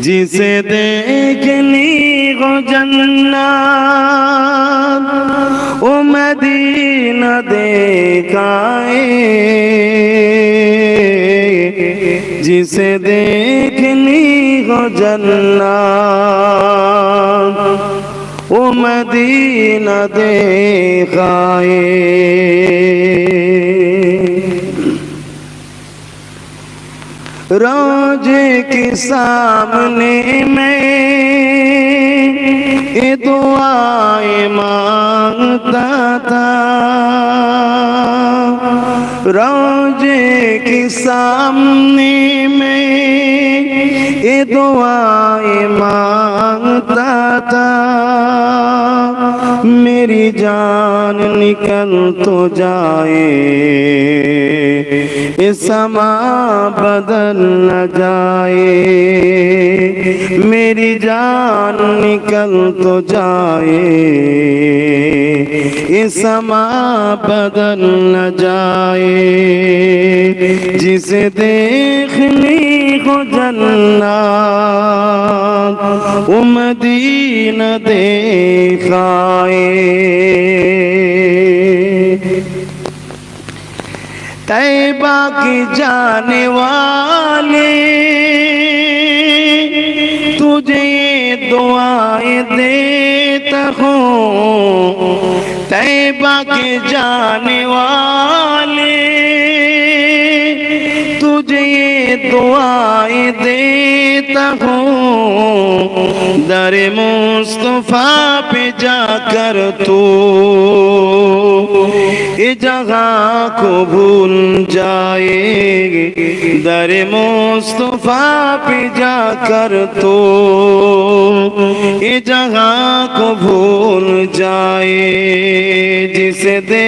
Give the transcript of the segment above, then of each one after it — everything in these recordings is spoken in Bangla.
जिसे देखनी हो जन्नत ओ मदीना देखाए जिसे देखनी हो जन्नत ओ मदीना देखाए रोज़े के सामने मैं ये माँगता था। रोज़े के सामने मैं ये माँगता था। मेरी जान निकल तो जाए ये समा बदल न जाए मेरी जान निकल तो जाए ये समा बदल न जाए जिसे देखनी हो जन्नत वो मदीना देखाए तैबा की जाने वाले तुझे दुआएँ देता हूँ। तैबा के जाने वाले ये दुआएं देता हूँ दर मुस्तफा पे जाकर तू ये जगह को भूल जाएगी दर मुस्तफा पे जाकर तो ये जगह को भूल जाए जिसे दे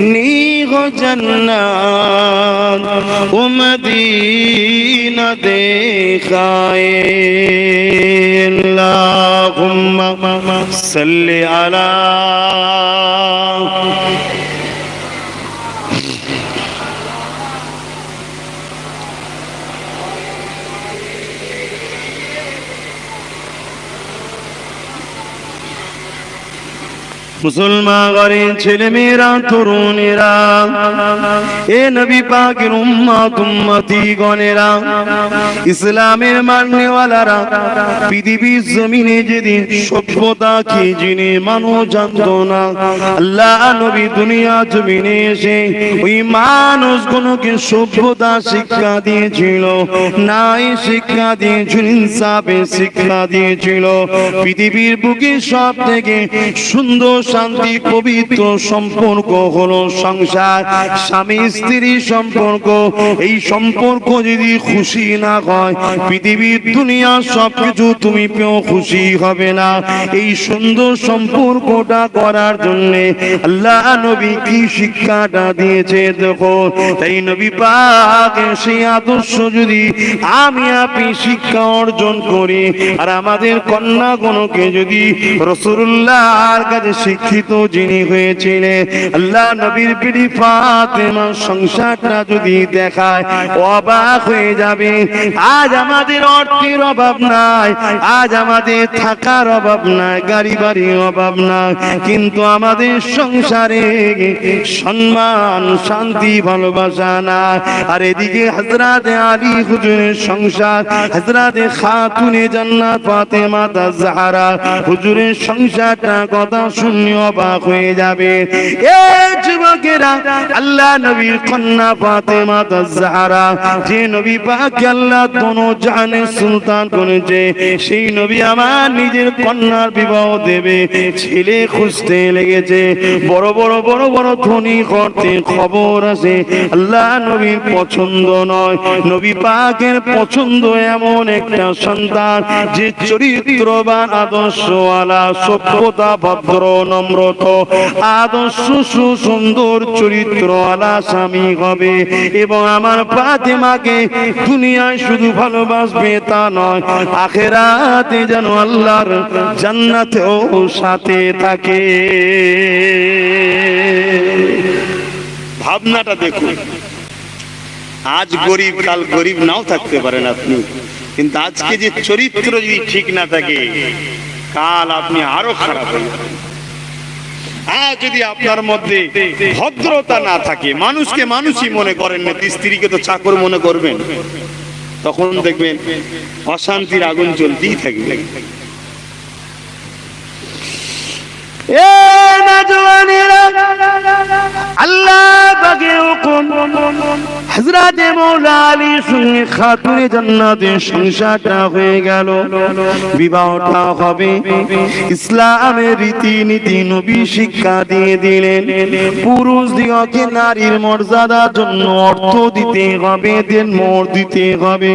नी গো জন্নাত ও মদিনা দেখায়ে আল্লাহুম্মা মুসলমান ঘরের ছেলে মেয়েরা তরুণেরা, এ নবী পাকের উম্মত উম্মতি গণেরা ইসলামের মাননেওয়ালারা পৃথিবীর জমিনে যেদিন সভ্যতা কি যিনি মানুষ জানতো না, আল্লাহ নবী দুনিয়া জমিনে এসে ওই মানুষগুলোকে সভ্যতা শিক্ষা দিয়েছিল নাই শিক্ষা দিয়েছিল, ইনসাফের শিক্ষা দিয়েছিল, পৃথিবীর বুকে সব থেকে সুন্দর শান্তি, পবিত্র সম্পর্ক হলো সংসার। স্বামী, স্ত্রী সম্পর্ক, এই সম্পর্ক যদি খুশি না হয়, পৃথিবীর দুনিয়া সবকিছু তুমি পেও খুশি হবে না। এই সুন্দর সম্পর্কটা করার জন্য আল্লাহ নবী কি শিক্ষাটা দিয়েছে দেখো। তাই নবী পাক সেই আদর্শ যদি আমি আপনি শিক্ষা অর্জন করি, আর আমাদের কন্যাগণকে যদি রসুল্লাহর কাছে শিক্ষিত যিনি হয়েছিলেন, আল্লাহ নবীর পিড়ি ফাতেমা সংসারটা যদি দেখায়, অবাক হয়ে যাবে। আজ আমাদের অর্থের অভাব নাই, আজ আমাদের থাকার অভাব নাই গাড়ি বাড়ির অভাব নাই, কিন্তু আমাদের সংসারে সম্মান, শান্তি, ভালোবাসা না আর এদিকে হজরাতে আলী হুজুরের সংসার হজরাতে খাতুনে জান্নাত ফাতেমা তাজহারা হুজুরের সংসারটা কথা শুনে অবাক হয়ে যাবে। এ যুবকেরা, আল্লাহ নবীর কন্যা ফাতেমা তাজহারা, যে নবী পাক আল্লাহ দোনো জাহানের সুলতান করেছে, সেই নবী আমার নিজের কন্যার বিবাহ দেবে, ছেলে খুঁজতে লেগেছে। বড় বড় বড় বড় ধনী করতে খবর আছে। আল্লাহ নবীর পছন্দ নয়। নবী পাকের পছন্দ এমন একটা সন্তান, যে চরিত্রবান, আদর্শওয়ালা, সভ্যতা, ভদ্র নম্রত আদর্শ সুন্দর চরিত্রওয়ালা স্বামী হবে। এবং আমার ফাতেমাকে দুনিয়ায় শুধু ভালোবাসবে তা নয়, আখেরাতে যেন আল্লাহর জান্নাতেও সাথে থাকে। ভাবনাটা দেখুন। আজ গরিব, কাল গরিব নাও থাকতে পারেন আপনি। কিন্তু আজকে যে চরিত্র যদি ঠিক না থাকে, কাল আপনি আরও খারাপ হয়ে যাবেন। আর যদি আপনার মধ্যে ভদ্রতা না থাকে, মানুষকে মানুষই মনে করেন না স্ত্রীকে তো চাকর মনে করবেন। তখন দেখবেন অশান্তির আগুন চলতেই থাকবে আল্লাহ হুকুম হযরত মৌলা সঙ্গে খাতুনে জান্নাতের সংসারটা হয়ে গেল। বিবাহটা হবে। ইসলামের রীতিনীতি নবী শিক্ষা দিয়ে দিলেন। পুরুষ দিগকে নারীর মর্যাদার জন্য অর্থ দিতে হবে, দেন মোর দিতে হবে।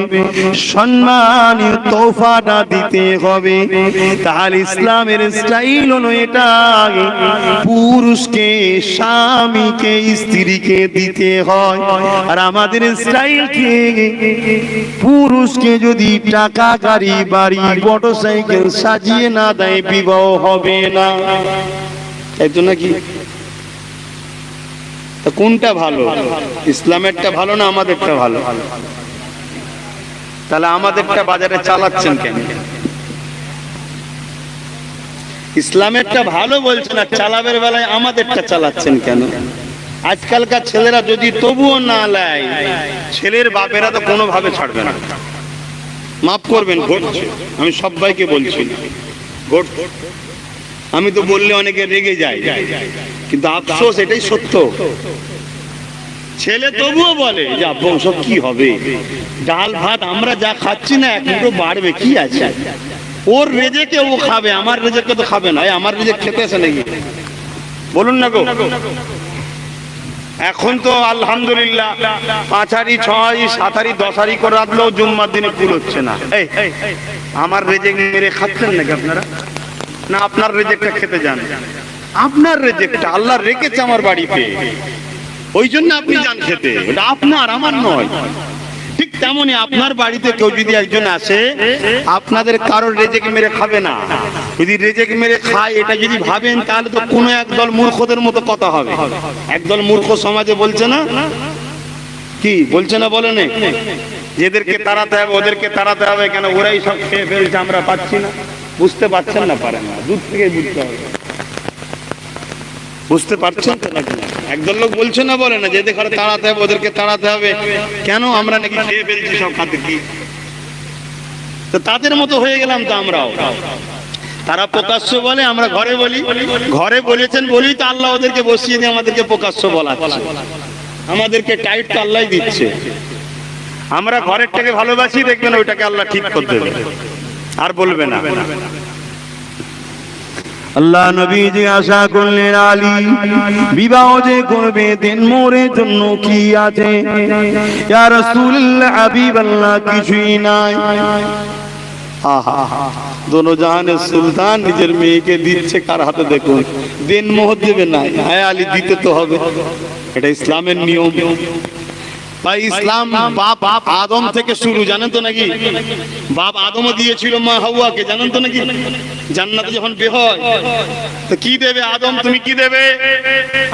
সম্মানীয় তোফাটা দিতে হবে। তাহলে ইসলামের স্টাইল হলো এটা পুরুষকে স্বামীকে স্ত্রীকে দিতে হয়। আর আমাদের স্টাইল কি? পুরুষকে যদি টাকা গাড়ি বাড়ি মোটরসাইকেল সাজিয়ে না দেয়, বিবাহ হবে না। তো নাকি? কোনটা ভালো? ইসলামেরটা ভালো না আমাদেরটা ভালো? তাহলে আমাদেরটা বাজারে চালাচ্ছেন কেন? ইসলামেরটা ভালো বলছেন আর চালাবের বেলায় আমাদেরটা চালাচ্ছেন কেন? আজকালকার ছেলেরা যদি তবুও না নেয়, ছেলের বাপেরা তো কোনোভাবে ছাড়বে না। মাফ করবেন, ঘটছে। আমি সবাইকে বলছি। আমি তো বললে অনেকে রেগে যায়। কিন্তু আফসোস, এটাই সত্য। ছেলে তবুও বলে যে আব্বা কি হবে? ডাল ভাত আমরা যা খাচ্ছি না, এক মুঠো বাড়বে, কি আছে? ওর রেজেকে ও খাবে, আমার রেজেকে তো খাবে না। আমার রেজেক খেতে আসে নাকি? বলুন না গো। এখন তো আলহামদুলিল্লাহ পাঁচারি ছয়, সাতারি, দশারি করে রাখলেও জুম্মার দিনে ফুল হচ্ছে না। আমার রেজেক মেরে খাচ্ছেন নাকি আপনারা? না, আপনার রেজেকটা খেতে যান। আপনার রেজেকটা আল্লাহ রেখেছে আমার বাড়িতে। ওই জন্য আপনি যান খেতে। ওটা আপনার, আমার নয়। ঠিক তেমনই আপনার বাড়িতে কেউ যদি একজন আসে, আপনাদের কারোর রেজেক মেরে খাবে না। যদি রেজেক মেরে খায়, এটা যদি ভাবেন, তাহলে তো কোনো একদল মূর্খদের মতো কথা হবে। একদল মূর্খ সমাজে বলছে না? কি, বলছে না বলে নে? যেদেরকে তাড়াতে হবে, ওদেরকে তাড়াতে হবে, কেন ওরাই সব খেয়ে ফেলছে, আমরা পাচ্ছি না। বুঝতে পারছেন না পারেন না, দূর থেকে বুঝতে হবে। বুঝতে পারছেন তো নাকি? একদল লোক বলছে না, বলে না যেদের ঘরে তাড়াতে হবে, ওদেরকে তাড়াতে হবে। কেন আমরা নাকি খেয়ে ফেলছি সব খাতে কি? তো তাদের মতো হয়ে গেলাম তো আমরাও। তারা প্রকাশ্য বলে, আমরা ঘরে বলি। ঘরে বলেছেন বলি তো আল্লাহ ওদেরকে বসিয়ে দিয়ে আমাদেরকে প্রকাশ্য বলা আমাদেরকে টাইট তো আল্লাহ দিচ্ছে। আমরা ঘরেরটাকে ভালোবাসি, দেখবেন ওইটাকে আল্লাহ ঠিক করে দেবে। আর বলবে না। আল্লাহ নবী আশা করলেন আলী, বিবাহ যে করবে দিন মোরের জন্য কি আছে? ইয়া রাসূলুল্লাহ হাবিবাল্লাহ কিছুই নাই। আহা, দোনো জাহানের সুলতান নিজের মেয়েকে দিচ্ছে কার হাতে দেখুন? দিন মোহ দেবে না। হ্যাঁ আলী, দিতে তো হবে। এটা ইসলামের নিয়ম। ভাই, ইসলাম বাপ বাপ আদম থেকে শুরু, জানেন তো নাকি? বাপ আদমও দিয়েছিল মা হাওয়াকে, জানেন তো নাকি? জান্নাতে যখন বে হয়, তো কি দেবে আদম? তুমি কি দেবে?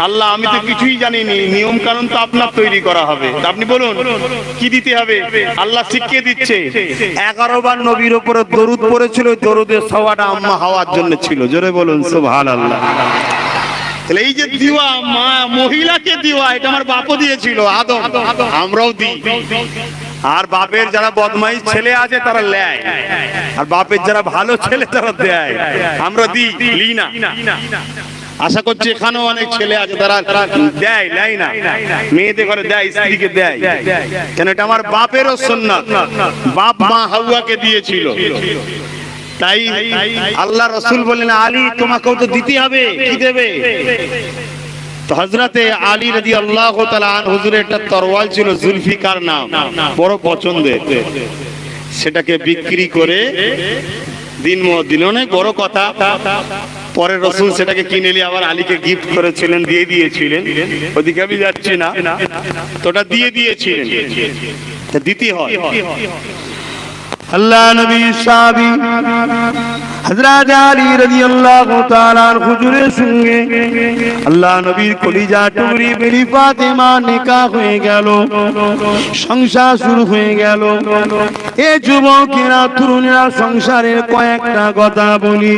আল্লাহ, আমি তো কিছুই জানিনি। নিয়ম কানুন তো আপনার তৈরি করা হবে। আপনি বলুন, কি দিতে হবে? আল্লাহ শিখিয়ে দিচ্ছে। এগারো বার নবীর উপরে দরুদ পড়েছিল, দরুদের সবাটা আম্মা হওয়ার জন্য ছিল। জোরে বলুন সুবহান আল্লাহ এই যে দিওয়া, মা, মহিলাকে দিওয়া, এটা আমার বাপও দিয়েছিল, আদম। আমরাও দিই। আর বাপের যারা বদমাইশ ছেলে আছে, তারা লেয়। আর বাপের যারা ভালো ছেলে, তারা দেয়। আমরা দিই লি না। আশা করছি এখানেও অনেক ছেলে আছে, তারা দেয়, লেয় না। মেয়েদের ঘরে দেয়, স্ত্রীকে দেয়। কেন, এটা আমার বাপেরও সন্ন্যাত বাপ মা হাউয়াকে দিয়েছিল। তাই আল্লাহ রসুল বললেন, আলী, তোমাকেও তো দিতে হবে। কি দেবে? তো হজরতে আলী রাজি আল্লাহ হুজুরের একটা তরওয়াল ছিল জুলফিকার নাম, বড় পছন্দের। সেটাকে বিক্রি করে দিন দিল অনেক বড় কথা। পরে রসুল সেটাকে কিনে আবার আলীকে গিফট করেছিলেন, দিয়ে দিয়েছিলেন। ওদিকে আমি যাচ্ছি না। তো ওটা দিয়ে দিয়েছিলেন। দিতে হয়। আল্লাহ নবী সাহাবি হযরত আলী রাদিয়াল্লাহু তাআলার হুজুরের সঙ্গে আল্লাহ নবীর কলিজা টুকরি বিবি ফাতেমা নিকাহ হয়ে গেল, সংসার শুরু হয়ে গেল। এ যুবকেরা, তরুণেরা সংসারের কয়েকটা কথা বলি।